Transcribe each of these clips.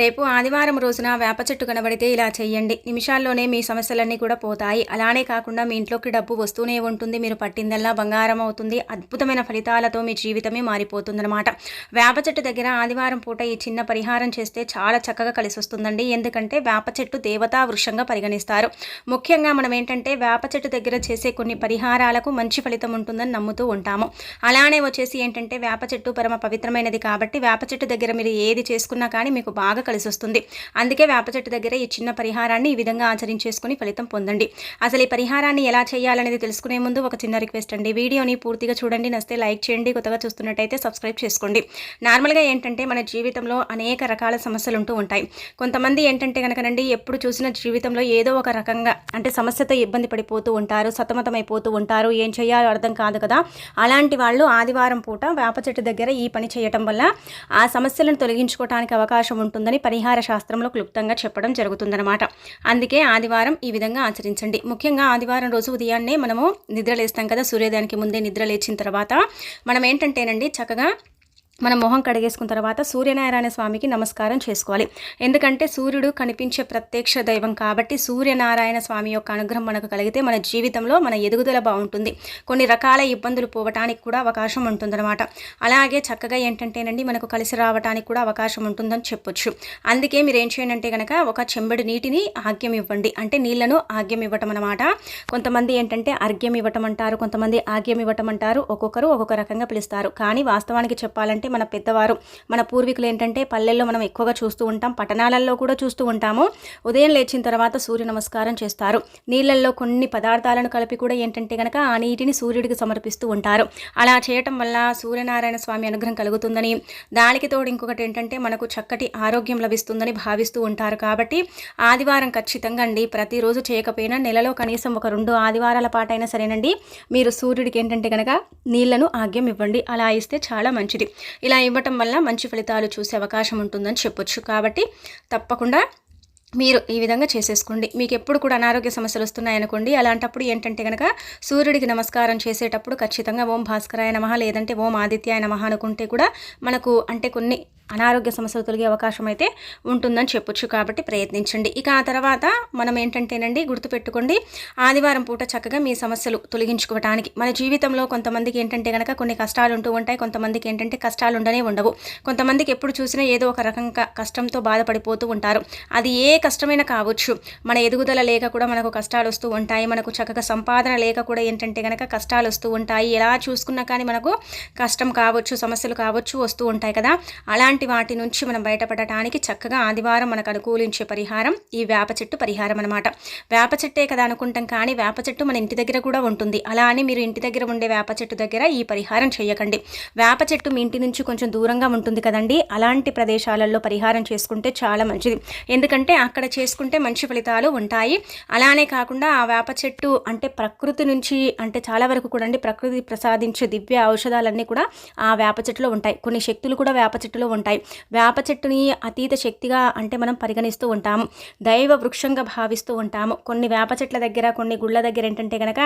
రేపు ఆదివారం రోజున వేప చెట్టు కనబడితే ఇలా చేయండి నిమిషాల్లోనే మీ సమస్యలన్నీ కూడా పోతాయి. అలానే కాకుండా మీ ఇంట్లోకి డబ్బు వస్తూనే ఉంటుంది. మీరు పట్టిందల్లా బంగారం అవుతుంది. అద్భుతమైన ఫలితాలతో మీ జీవితమే మారిపోతుందన్నమాట. వేప చెట్టు దగ్గర ఆదివారం పూట ఈ చిన్న పరిహారం చేస్తే చాలా చక్కగా కలిసి వస్తుందండి ఎందుకంటే వేప చెట్టు దేవతా వృక్షంగా పరిగణిస్తారు. ముఖ్యంగా మనం ఏంటంటే వేప చెట్టు దగ్గర చేసే కొన్ని పరిహారాలకు మంచి ఫలితం ఉంటుందని నమ్ముతూ ఉంటాము. అలానే వచ్చేసి ఏంటంటే వేప చెట్టు పరమ పవిత్రమైనది కాబట్టి వేప చెట్టు దగ్గర మీరు ఏది చేసుకున్నా కానీ మీకు బాగా కలిసి వస్తుంది అందుకే వేప చెట్టు దగ్గర ఈ చిన్న పరిహారాన్ని ఈ విధంగా ఆచరించేసుకుని ఫలితం పొందండి. అసలు ఈ పరిహారాన్ని ఎలా చేయాలనేది తెలుసుకునే ముందు ఒక చిన్న రిక్వెస్ట్ అండి. వీడియోని పూర్తిగా చూడండి నస్తే లైక్ చేయండి కొత్తగా చూస్తున్నట్టయితే సబ్స్క్రైబ్ చేసుకోండి. నార్మల్గా ఏంటంటే మన జీవితంలో అనేక రకాల సమస్యలు ఉంటూ ఉంటాయి. కొంతమంది ఏంటంటే కనుకనండి ఎప్పుడు చూసిన జీవితంలో ఏదో ఒక రకంగా అంటే సమస్యతో ఇబ్బంది పడిపోతూ ఉంటారు సతమతమైపోతూ ఉంటారు ఏం చేయాలో అర్థం కాదు కదా. అలాంటి వాళ్ళు ఆదివారం పూట వేప చెట్టు దగ్గర ఈ పని చేయటం వల్ల ఆ సమస్యలను తొలగించుకోవడానికి అవకాశం ఉంటుందని పరిహార శాస్త్రంలో క్లుప్తంగా చెప్పడం జరుగుతుందన్నమాట. అందుకే ఆదివారం ఈ విధంగా ఆచరించండి. ముఖ్యంగా ఆదివారం రోజు ఉదయాన్నే మనము నిద్ర లేస్తాం కదా సూర్యోదయానికి ముందే నిద్ర లేచిన తర్వాత మనం ఏంటంటేనండి చక్కగా మన మొహం కడిగేసుకున్న తర్వాత సూర్యనారాయణ స్వామికి నమస్కారం చేసుకోవాలి. ఎందుకంటే సూర్యుడు కనిపించే ప్రత్యక్ష దైవం కాబట్టి సూర్యనారాయణ స్వామి యొక్క అనుగ్రహం మనకు కలిగితే మన జీవితంలో మన ఎదుగుదల బాగుంటుంది. కొన్ని రకాల ఇబ్బందులు పోవటానికి కూడా అవకాశం ఉంటుందన్నమాట. అలాగే చక్కగా ఏంటంటేనండి మనకు కలిసి రావడానికి కూడా అవకాశం ఉంటుందని చెప్పొచ్చు. అందుకే మీరు ఏం చేయండి కనుక ఒక చెంబడి నీటిని ఆగ్యం ఇవ్వండి. అంటే నీళ్ళను ఆగ్యం ఇవ్వటం అనమాట కొంతమంది ఏంటంటే అర్ఘ్యం ఇవ్వటం అంటారు కొంతమంది ఆగ్యం ఇవ్వటం అంటారు ఒక్కొక్కరు ఒక్కొక్క రకంగా పిలుస్తారు. కానీ వాస్తవానికి చెప్పాలంటే మన పెద్దవారు మన పూర్వీకులు ఏంటంటే పల్లెల్లో మనం ఎక్కువగా చూస్తూ ఉంటాం పట్టణాలలో కూడా చూస్తూ ఉంటాము. ఉదయం లేచిన తర్వాత సూర్య నమస్కారం చేస్తారు. నీళ్ళల్లో కొన్ని పదార్థాలను కలిపి కూడా ఏంటంటే కనుక ఆ నీటిని సూర్యుడికి సమర్పిస్తూ ఉంటారు. అలా చేయటం వల్ల సూర్యనారాయణ స్వామి అనుగ్రహం కలుగుతుందని దానికి తోడు ఇంకొకటి ఏంటంటే మనకు చక్కటి ఆరోగ్యం లభిస్తుందని భావిస్తూ ఉంటారు కాబట్టి ఆదివారం ఖచ్చితంగా అండి ప్రతిరోజు చేయకపోయినా నెలలో కనీసం ఒక రెండు ఆదివారాల పాటైనా సరేనండి. మీరు సూర్యుడికి ఏంటంటే కనుక నీళ్ళను ఆగ్యం ఇవ్వండి అలా ఇస్తే చాలా మంచిది. ఇలా ఇవ్వటం వల్ల మంచి ఫలితాలు చూసే అవకాశం ఉంటుందని చెప్పొచ్చు. కాబట్టి తప్పకుండా మీరు ఈ విధంగా చేసేసుకోండి. మీకు ఎప్పుడు కూడా అనారోగ్య సమస్యలు వస్తున్నాయనుకోండి అలాంటప్పుడు ఏంటంటే కనుక సూర్యుడికి నమస్కారం చేసేటప్పుడు ఖచ్చితంగా ఓం భాస్కరాయ నమః లేదంటే ఓం ఆదిత్యాయ నమః అనుకుంటే కూడా మనకు అంటే కొన్ని అనారోగ్య సమస్యలు తొలగే అవకాశం అయితే ఉంటుందని చెప్పొచ్చు కాబట్టి ప్రయత్నించండి. ఇక ఆ తర్వాత మనం ఏంటంటేనండి గుర్తుపెట్టుకోండి ఆదివారం పూట చక్కగా మీ సమస్యలు తొలగించుకోవటానికి. మన జీవితంలో కొంతమందికి ఏంటంటే కనుక కొన్ని కష్టాలు ఉంటూ ఉంటాయి కొంతమందికి ఏంటంటే కష్టాలు ఉండనే ఉండవు. కొంతమందికి ఎప్పుడు చూసినా ఏదో ఒక రకంగా కష్టంతో బాధపడిపోతూ ఉంటారు. అది ఏ కష్టమైనా కావచ్చు. మన ఎదుగుదల లేక కూడా మనకు కష్టాలు వస్తూ ఉంటాయి. మనకు చక్కగా సంపాదన లేక కూడా ఏంటంటే కనుక కష్టాలు వస్తూ ఉంటాయి. ఎలా చూసుకున్నా కానీ మనకు కష్టం కావచ్చు సమస్యలు కావచ్చు వస్తూ ఉంటాయి కదా. అలాంటి వాటి నుంచి మనం బయటపడటానికి చక్కగా ఆదివారం మనకు అనుకూలించే పరిహారం ఈ వేప చెట్టు పరిహారం అనమాట వేప చెట్టే కదా అనుకుంటాం కానీ వేప చెట్టు మన ఇంటి దగ్గర కూడా ఉంటుంది. అలా అని మీరు ఇంటి దగ్గర ఉండే వేప చెట్టు దగ్గర ఈ పరిహారం చేయకండి. వేప చెట్టు మీ ఇంటి నుంచి కొంచెం దూరంగా ఉంటుంది కదండి. అలాంటి ప్రదేశాలలో పరిహారం చేసుకుంటే చాలా మంచిది. ఎందుకంటే అక్కడ చేసుకుంటే మంచి ఫలితాలు ఉంటాయి. అలానే కాకుండా ఆ వేప చెట్టు అంటే ప్రకృతి నుంచి అంటే చాలా వరకు కూడా అండి ప్రకృతి ప్రసాదించే దివ్య ఔషధాలన్నీ కూడా ఆ వేప చెట్టులో ఉంటాయి. కొన్ని శక్తులు కూడా వేప చెట్టులో ఉంటాయి. ఉంటాయి. వేప చెట్టుని అతీత శక్తిగా అంటే మనం పరిగణిస్తూ ఉంటాము దైవ వృక్షంగా భావిస్తూ ఉంటాము కొన్ని వేప చెట్ల దగ్గర కొన్ని గుళ్ళ దగ్గర ఏంటంటే కనుక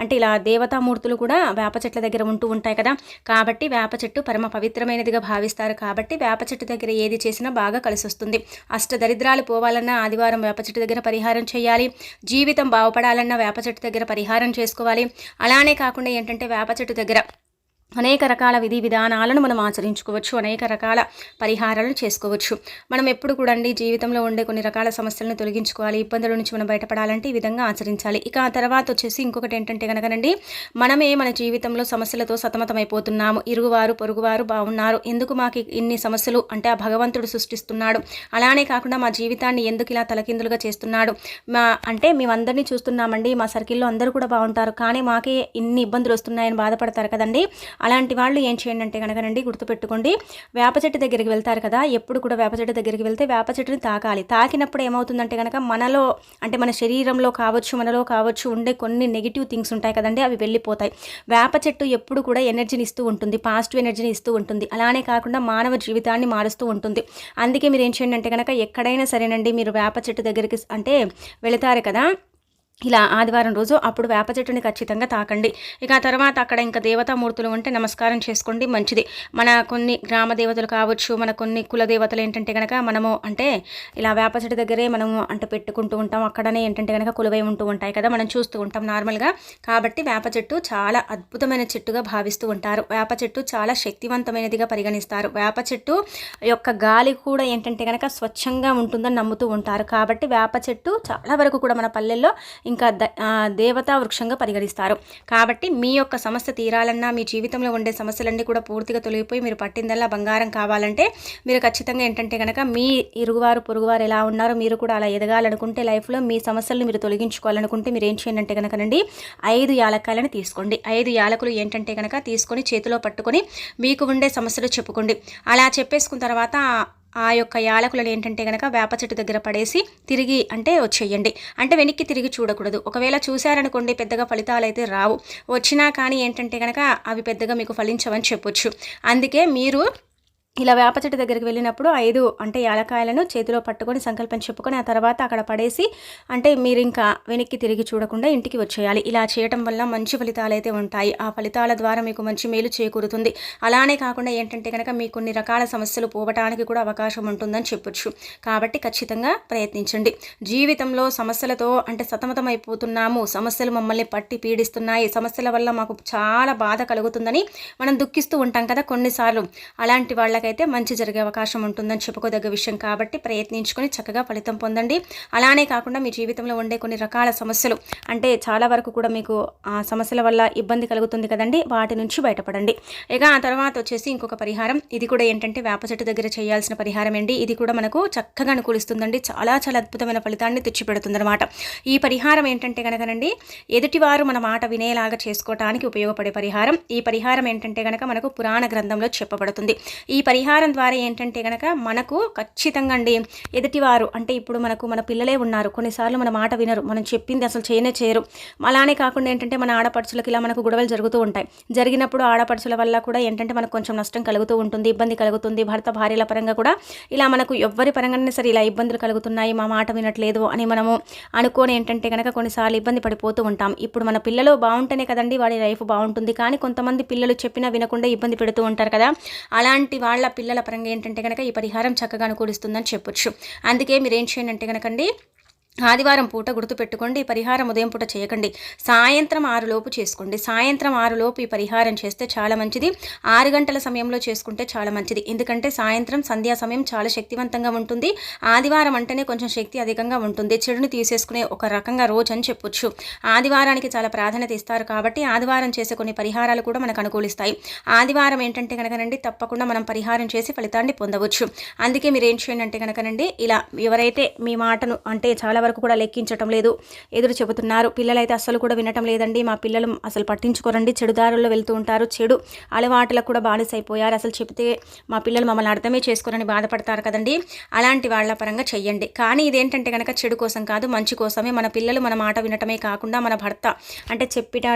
అంటే ఇలా దేవతామూర్తులు కూడా వేప చెట్ల దగ్గర ఉంటూ ఉంటాయి కదా. కాబట్టి వేప చెట్టు పరమ పవిత్రమైనదిగా భావిస్తారు. కాబట్టి వేప చెట్టు దగ్గర ఏది చేసినా బాగా కలిసి వస్తుంది అష్ట దరిద్రాలు పోవాలన్నా ఆదివారం వేప చెట్టు దగ్గర పరిహారం చేయాలి. జీవితం బాగుపడాలన్నా వేప చెట్టు దగ్గర పరిహారం చేసుకోవాలి. అలానే కాకుండా ఏంటంటే వేప చెట్టు దగ్గర అనేక రకాల విధి విధానాలను మనం ఆచరించుకోవచ్చు అనేక రకాల పరిహారాలను చేసుకోవచ్చు. మనం ఎప్పుడు కూడా అండి జీవితంలో ఉండే కొన్ని రకాల సమస్యలను తొలగించుకోవాలి ఇబ్బందుల నుంచి మనం బయటపడాలంటే ఈ విధంగా ఆచరించాలి. ఇక ఆ తర్వాత వచ్చేసి ఇంకొకటి ఏంటంటే కనుకనండి మనమే మన జీవితంలో సమస్యలతో సతమతమైపోతున్నాము. ఇరుగువారు పొరుగువారు బాగున్నారు ఎందుకు మాకు ఇన్ని సమస్యలు? అంటే ఆ భగవంతుడు సృష్టిస్తున్నాడు. అలానే కాకుండా మా జీవితాన్ని ఎందుకు ఇలా తలకిందులుగా చేస్తున్నాడు? మా అంటే మేమందరినీ చూస్తున్నామండి మా సర్కిల్లో అందరూ కూడా బాగుంటారు కానీ మాకే ఇన్ని ఇబ్బందులు వస్తున్నాయని బాధపడతారు కదండి. అలాంటి వాళ్ళు ఏం చేయండి అంటే కనుకనండి గుర్తుపెట్టుకోండి. వేప చెట్టు దగ్గరికి వెళ్తారు కదా ఎప్పుడు కూడా వేప చెట్టు దగ్గరికి వెళ్తే వేప చెట్టుని తాకాలి. తాకినప్పుడు ఏమవుతుందంటే కనుక మనలో అంటే మన శరీరంలో కావచ్చు మనలో కావచ్చు ఉండే కొన్ని నెగిటివ్ థింగ్స్ ఉంటాయి కదండి అవి వెళ్ళిపోతాయి. వేప చెట్టు ఎప్పుడు కూడా ఎనర్జీని ఇస్తూ ఉంటుంది పాజిటివ్ ఎనర్జీని ఇస్తూ ఉంటుంది. అలానే కాకుండా మానవ జీవితాన్ని మారుస్తూ ఉంటుంది. అందుకే మీరు ఏం చేయండి అంటే కనుక ఎక్కడైనా సరేనండి మీరు వేప చెట్టు దగ్గరికి అంటే వెళతారు కదా ఇలా ఆదివారం రోజు అప్పుడు వేప చెట్టుని ఖచ్చితంగా తాకండి. ఇక తర్వాత అక్కడ ఇంకా దేవతామూర్తులు ఉంటే నమస్కారం చేసుకోండి మంచిది. మన కొన్ని గ్రామ దేవతలు కావచ్చు మన కొన్ని కుల దేవతలు ఏంటంటే కనుక మనము అంటే ఇలా వేప చెట్టు దగ్గరే మనము అంటే పెట్టుకుంటూ ఉంటాం. అక్కడనే ఏంటంటే కనుక కులవై ఉంటూ ఉంటాయి కదా మనం చూస్తూ ఉంటాం నార్మల్గా. కాబట్టి వేప చెట్టు చాలా అద్భుతమైన చెట్టుగా భావిస్తూ ఉంటారు. వేప చెట్టు చాలా శక్తివంతమైనదిగా పరిగణిస్తారు. వేప చెట్టు యొక్క గాలి కూడా ఏంటంటే కనుక స్వచ్ఛంగా ఉంటుందని నమ్ముతూ ఉంటారు. కాబట్టి వేప చెట్టు చాలా వరకు కూడా మన పల్లెల్లో ఇంకా దేవతా వృక్షంగా పరిగణిస్తారు. కాబట్టి మీ యొక్క సమస్య తీరాలన్నా మీ జీవితంలో ఉండే సమస్యలన్నీ కూడా పూర్తిగా తొలగిపోయి మీరు పట్టిందల్లా బంగారం కావాలంటే మీరు ఖచ్చితంగా ఏంటంటే కనుక మీ ఇరుగువారు పొరుగువారు ఎలా ఉన్నారో మీరు కూడా అలా ఎదగాలనుకుంటే లైఫ్లో మీ సమస్యలను మీరు తొలగించుకోవాలనుకుంటే మీరు ఏం చేయండి అంటే కనుకనండి ఐదు యాలక్కాయలను తీసుకోండి. ఐదు యాలకులు ఏంటంటే కనుక తీసుకొని చేతిలో పట్టుకొని మీకు ఉండే సమస్యలు చెప్పుకోండి. అలా చెప్పేసుకున్న తర్వాత ఆ యొక్క యాలకులను ఏంటంటే కనుక వేప చెట్టు దగ్గర పడేసి తిరిగి అంటే వచ్చేయండి. అంటే వెనక్కి తిరిగి చూడకూడదు. ఒకవేళ చూశారనుకోండి పెద్దగా ఫలితాలు అయితే రావు. వచ్చినా కానీ ఏంటంటే కనుక అవి పెద్దగా మీకు ఫలించవని చెప్పొచ్చు. అందుకే మీరు ఇలా వేప చెట్టు దగ్గరికి వెళ్ళినప్పుడు ఐదు అంటే యాలకాయలను చేతిలో పట్టుకొని సంకల్పం చెప్పుకొని ఆ తర్వాత అక్కడ పడేసి అంటే మీరు ఇంకా వెనక్కి తిరిగి చూడకుండా ఇంటికి వచ్చేయాలి. ఇలా చేయటం వల్ల మంచి ఫలితాలు అయితే ఉంటాయి. ఆ ఫలితాల ద్వారా మీకు మంచి మేలు చేకూరుతుంది. అలానే కాకుండా ఏంటంటే కనుక మీకు కొన్ని రకాల సమస్యలు పోవటానికి కూడా అవకాశం ఉంటుందని చెప్పొచ్చు. కాబట్టి ఖచ్చితంగా ప్రయత్నించండి. జీవితంలో సమస్యలతో అంటే సతమతం అయిపోతున్నాము సమస్యలు మమ్మల్ని పట్టి పీడిస్తున్నాయి. సమస్యల వల్ల మాకు చాలా బాధ కలుగుతుందని మనం దుఃఖిస్తూ ఉంటాం కదా కొన్నిసార్లు. అలాంటి వాళ్ళ వాళ్ళకైతే మంచి జరిగే అవకాశం ఉంటుందని చెప్పుకోదగ్గ విషయం కాబట్టి ప్రయత్నించుకొని చక్కగా ఫలితం పొందండి. అలానే కాకుండా మీ జీవితంలో ఉండే కొన్ని రకాల సమస్యలు అంటే చాలా వరకు కూడా మీకు ఆ సమస్యల వల్ల ఇబ్బంది కలుగుతుంది కదండి వాటి నుంచి బయటపడండి. ఇక ఆ తర్వాత వచ్చేసి ఇంకొక పరిహారం. ఇది కూడా ఏంటంటే వేప చెట్టు దగ్గర చేయాల్సిన పరిహారం అండి. ఇది కూడా మనకు చక్కగా అనుకూలిస్తుందండి. చాలా చాలా అద్భుతమైన ఫలితాన్ని తెచ్చిపెడుతుందన్నమాట. ఈ పరిహారం ఏంటంటే కనుకనండి ఎదుటివారు మన మాట వినేలాగా చేసుకోవటానికి ఉపయోగపడే పరిహారం. ఈ పరిహారం ఏంటంటే కనుక మనకు పురాణ గ్రంథంలో చెప్పబడుతుంది. ఈ పరిహారం ద్వారా ఏంటంటే కనుక మనకు ఖచ్చితంగా అండి ఎదుటివారు అంటే ఇప్పుడు మనకు మన పిల్లలే ఉన్నారు కొన్నిసార్లు మన మాట వినరు మనం చెప్పింది అసలు చేయనే చేయరు. అలానే కాకుండా ఏంటంటే మన ఆడపడుచులకి ఇలా మనకు గొడవలు జరుగుతూ ఉంటాయి. జరిగినప్పుడు ఆడపడుచుల వల్ల కూడా ఏంటంటే మనకు కొంచెం నష్టం కలుగుతూ ఉంటుంది ఇబ్బంది కలుగుతుంది భర్త భార్యల పరంగా కూడా ఇలా మనకు ఎవ్వరి పరంగానే సరే ఇలా ఇబ్బందులు కలుగుతున్నాయి మా మాట వినట్లేదు అని మనము అనుకోని ఏంటంటే కనుక కొన్నిసార్లు ఇబ్బంది పడిపోతూ ఉంటాం. ఇప్పుడు మన పిల్లలు బాగుంటేనే కదండి వాడి లైఫ్ బాగుంటుంది కానీ కొంతమంది పిల్లలు చెప్పినా వినకుండా ఇబ్బంది పెడుతూ ఉంటారు కదా. అలాంటి వాళ్ళ వాళ్ళ పిల్లల పరంగా ఏంటంటే కనుక ఈ పరిహారం చక్కగా అనుకూలిస్తుందని చెప్పొచ్చు. అందుకే మీరు ఏం చేయండి అంటే కనుకండి ఆదివారం పూట గుర్తుపెట్టుకోండి పరిహారం ఉదయం పూట చేయకండి. సాయంత్రం ఆరులోపు చేసుకోండి. సాయంత్రం ఆరులోపు ఈ పరిహారం చేస్తే చాలా మంచిది. ఆరు గంటల సమయంలో చేసుకుంటే చాలా మంచిది. ఎందుకంటే సాయంత్రం సంధ్యా సమయం చాలా శక్తివంతంగా ఉంటుంది. ఆదివారం అంటేనే కొంచెం శక్తి అధికంగా ఉంటుంది. చెడుని తీసేసుకునే ఒక రకంగా రోజు అని చెప్పొచ్చు. ఆదివారానికి చాలా ప్రాధాన్యత ఇస్తారు కాబట్టి ఆదివారం చేసే కొన్ని పరిహారాలు కూడా మనకు అనుకూలిస్తాయి. ఆదివారం ఏంటంటే కనుకనండి తప్పకుండా మనం పరిహారం చేసి ఫలితాన్ని పొందవచ్చు. అందుకే మీరు ఏం చేయండి అంటే కనుకనండి ఇలా ఎవరైతే మీ మాటను అంటే చాలా వరకు కూడా లెక్కించటం లేదు. ఎదురు చెబుతున్నారు. పిల్లలైతే అస్సలు కూడా వినటం లేదండి. మా పిల్లలు అసలు పట్టించుకోరండి. చెడుదారుల్లో వెళ్తూ ఉంటారు. చెడు అలవాట్లకు కూడా బానిసైపోయారు. అసలు చెబితే మా పిల్లలు మమ్మల్ని అర్థమే చేసుకోరని బాధపడతారు కదండి. అలాంటి వాళ్ళ పరంగా చెయ్యండి. కానీ ఇదేంటంటే కనుక చెడు కోసం కాదు మంచి కోసమే. మన పిల్లలు మన మాట వినటమే కాకుండా మన భర్త అంటే చెప్పిన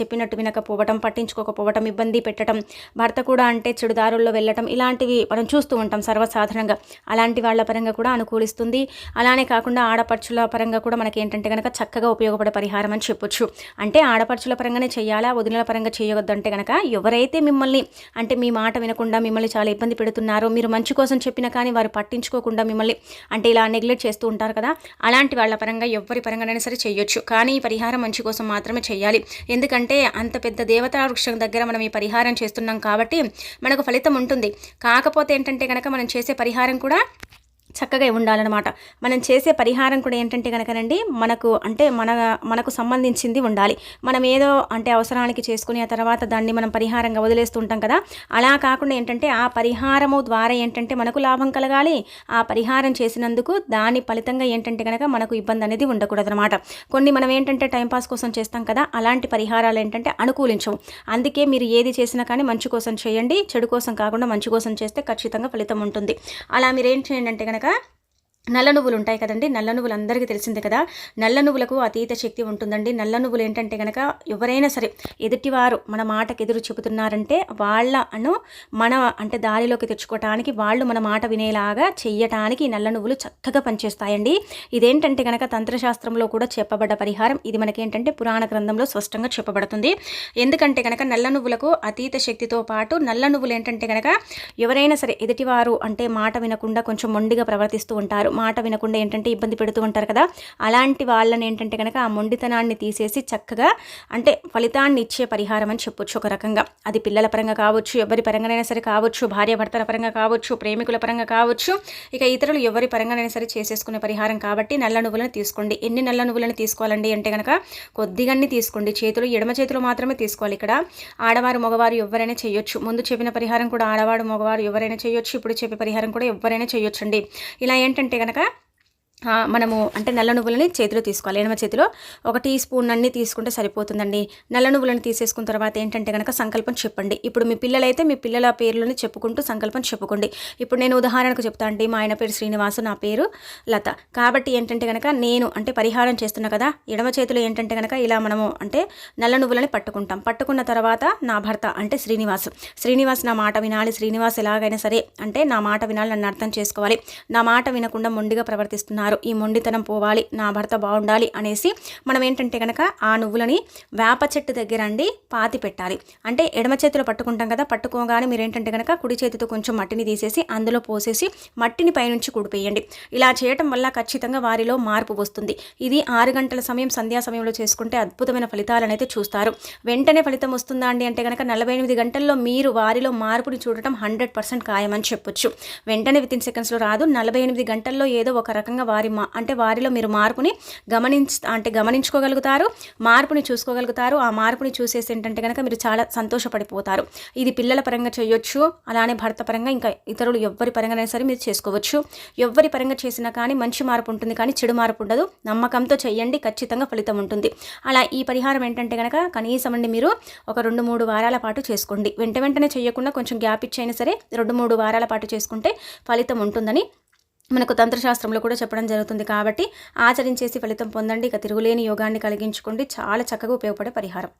చెప్పినట్టు వినకపోవటం పట్టించుకోకపోవటం ఇబ్బంది పెట్టడం భర్త కూడా అంటే చెడుదారుల్లో వెళ్ళటం ఇలాంటివి మనం చూస్తూ ఉంటాం సర్వసాధారణంగా. అలాంటి వాళ్ళ పరంగా కూడా అనుకూలిస్తుంది. అలానే కాకుండా ఆడపడుచు ఆడపడుచుల పరంగా కూడా మనకి ఏంటంటే కనుక చక్కగా ఉపయోగపడే పరిహారం అని చెప్పొచ్చు. అంటే ఆడపడుచుల పరంగానే చేయాలా? వదినల పరంగా చేయవద్దంటే కనుక ఎవరైతే మిమ్మల్ని అంటే మీ మాట వినకుండా మిమ్మల్ని చాలా ఇబ్బంది పెడుతున్నారో మీరు మంచి కోసం చెప్పినా కానీ వారు పట్టించుకోకుండా మిమ్మల్ని అంటే ఇలా నెగ్లెక్ట్ చేస్తూ ఉంటారు కదా అలాంటి వాళ్ళ పరంగా ఎవరి పరంగానైనా సరే చేయొచ్చు. కానీ ఈ పరిహారం మంచి కోసం మాత్రమే చేయాలి. ఎందుకంటే అంత పెద్ద దేవతా వృక్షం దగ్గర మనం ఈ పరిహారం చేస్తున్నాం కాబట్టి మనకు ఫలితం ఉంటుంది. కాకపోతే ఏంటంటే కనుక మనం చేసే పరిహారం కూడా చక్కగా ఉండాలన్నమాట. మనం చేసే పరిహారం కూడా ఏంటంటే కనుకనండి మనకు అంటే మన మనకు సంబంధించింది ఉండాలి. మనం ఏదో అంటే అవసరానికి చేసుకుని ఆ తర్వాత దాన్ని మనం పరిహారంగా వదిలేస్తుంటాం కదా. అలా కాకుండా ఏంటంటే ఆ పరిహారము ద్వారా ఏంటంటే మనకు లాభం కలగాలి. ఆ పరిహారం చేసినందుకు దాని ఫలితంగా ఏంటంటే కనుక మనకు ఇబ్బంది అనేది ఉండకూడదు అనమాట కొన్ని మనం ఏంటంటే టైంపాస్ కోసం చేస్తాం కదా అలాంటి పరిహారాలు ఏంటంటే అనుకూలించవు. అందుకే మీరు ఏది చేసినా కానీ మంచి కోసం చేయండి చెడు కోసం కాకుండా మంచి కోసం చేస్తే ఖచ్చితంగా ఫలితం ఉంటుంది. అలా మీరు ఏం చేయండి అంటే కనుక కదా నల్ల నువ్వులు ఉంటాయి కదండి నల్ల నువ్వులు అందరికీ తెలిసిందే కదా. నల్ల నువ్వులకు అతీత శక్తి ఉంటుందండి. నల్ల నువ్వులు ఏంటంటే కనుక ఎవరైనా సరే ఎదుటివారు మన మాటకు ఎదురు చెబుతున్నారంటే వాళ్ళను మన అంటే దారిలోకి తెచ్చుకోవటానికి వాళ్ళు మన మాట వినేలాగా చెయ్యటానికి నల్ల నువ్వులు చక్కగా పనిచేస్తాయండి. ఇదేంటంటే కనుక తంత్రశాస్త్రంలో కూడా చెప్పబడ్డ పరిహారం. ఇది మనకేంటంటే పురాణ గ్రంథంలో స్పష్టంగా చెప్పబడుతుంది. ఎందుకంటే కనుక నల్ల నువ్వులకు అతీత శక్తితో పాటు నల్ల నువ్వులు ఏంటంటే కనుక ఎవరైనా సరే ఎదుటివారు అంటే మాట వినకుండా కొంచెం మొండిగా ప్రవర్తిస్తూ ఉంటారు. మాట వినకుండా ఏంటంటే ఇబ్బంది పెడుతూ ఉంటారు కదా అలాంటి వాళ్ళని ఏంటంటే కనుక ఆ మొండితనాన్ని తీసేసి చక్కగా అంటే ఫలితాన్ని ఇచ్చే పరిహారం అని చెప్పొచ్చు ఒక రకంగా. అది పిల్లల పరంగా కావచ్చు ఎవరి పరంగానైనా సరే కావచ్చు భార్య భర్తల పరంగా కావచ్చు ప్రేమికుల పరంగా కావచ్చు ఇక ఇతరులు ఎవరి పరంగానైనా సరే చేసేసుకునే పరిహారం కాబట్టి నల్ల నువ్వులను తీసుకోండి. ఎన్ని నల్ల నువ్వులను తీసుకోవాలండి అంటే కనుక కొద్దిగాన్ని తీసుకోండి. చేతులు ఎడమ చేతులు మాత్రమే తీసుకోవాలి ఇక్కడ. ఆడవారు మగవారు ఎవరైనా చేయొచ్చు. ముందు చెప్పిన పరిహారం కూడా ఆడవాడు మగవారు ఎవరైనా చేయొచ్చు. ఇప్పుడు చెప్పే పరిహారం కూడా ఎవరైనా చేయొచ్చండి. ఇలా ఏంటంటే కనుక మనము అంటే నల్ల నువ్వులని చేతిలో తీసుకోవాలి. ఎనమ చేతిలో ఒక టీ స్పూన్ అన్ని తీసుకుంటే సరిపోతుందండి. నల్ల నువ్వులను తీసేసుకున్న తర్వాత ఏంటంటే కనుక సంకల్పం చెప్పండి. ఇప్పుడు మీ పిల్లలైతే మీ పిల్లల పేర్లను చెప్పుకుంటూ సంకల్పం చెప్పుకోండి. ఇప్పుడు నేను ఉదాహరణకు చెప్తా అండి. మా ఆయన పేరు శ్రీనివాసు నా పేరు లత. కాబట్టి ఏంటంటే కనుక నేను అంటే పరిహారం చేస్తున్నా కదా ఎడమ చేతిలో ఏంటంటే కనుక ఇలా మనము అంటే నల్ల నువ్వులని పట్టుకుంటాం. పట్టుకున్న తర్వాత నా భర్త అంటే శ్రీనివాస్. శ్రీనివాస్ నా మాట వినాలి. శ్రీనివాస్ ఎలాగైనా సరే అంటే నా మాట వినాలి. నన్ను అర్థం చేసుకోవాలి. నా మాట వినకుండా మొండిగా ప్రవర్తిస్తున్నారు. ఉన్నారు ఈ మొండితనం పోవాలి నా భర్త బాగుండాలి అనేసి మనం ఏంటంటే కనుక ఆ నువ్వులని వేప చెట్టు దగ్గర అండి పాతి పెట్టాలి. అంటే ఎడమ చేతిలో పట్టుకుంటాం కదా పట్టుకోగానే మీరు ఏంటంటే కనుక కుడి చేతితో కొంచెం మట్టిని తీసేసి అందులో పోసేసి మట్టిని పైనుంచి కుడిపేయండి. ఇలా చేయటం వల్ల ఖచ్చితంగా వారిలో మార్పు వస్తుంది. ఇది ఆరు గంటల సమయం సంధ్యా సమయంలో చేసుకుంటే అద్భుతమైన ఫలితాలను అయితే చూస్తారు. వెంటనే ఫలితం వస్తుందా అండి అంటే కనుక నలభై ఎనిమిది గంటల్లో మీరు వారిలో మార్పుని చూడటం హండ్రెడ్ పర్సెంట్ ఖాయమని చెప్పొచ్చు. వెంటనే విత్ ఇన్ సెకండ్స్లో రాదు నలభై ఎనిమిది గంటల్లో ఏదో ఒక రకంగా వారి మా అంటే వారిలో మీరు మార్పుని గమనించ అంటే గమనించుకోగలుగుతారు మార్పుని చూసుకోగలుగుతారు. ఆ మార్పుని చూసేసి ఏంటంటే కనుక మీరు చాలా సంతోషపడిపోతారు. ఇది పిల్లల పరంగా చేయొచ్చు అలానే భర్త పరంగా ఇంకా ఇతరులు ఎవ్వరి పరంగా సరే మీరు చేసుకోవచ్చు. ఎవరి పరంగా చేసినా కానీ మంచి మార్పు ఉంటుంది కానీ చెడు మార్పు ఉండదు. నమ్మకంతో చేయండి ఖచ్చితంగా ఫలితం ఉంటుంది. అలా ఈ పరిహారం ఏంటంటే కనుక కనీసం అండి మీరు ఒక రెండు మూడు వారాల పాటు చేసుకోండి. వెంట వెంటనే చేయకుండా కొంచెం గ్యాప్ ఇచ్చైనా సరే రెండు మూడు వారాల పాటు చేసుకుంటే ఫలితం ఉంటుందని మనకు తంత్రశాస్త్రంలో కూడా చెప్పడం జరుగుతుంది కాబట్టి ఆచరించేసి ఫలితం పొందండి. ఇక తిరుగులేని యోగాన్ని కలిగించుకోండి. చాలా చక్కగా ఉపయోగపడే పరిహారం.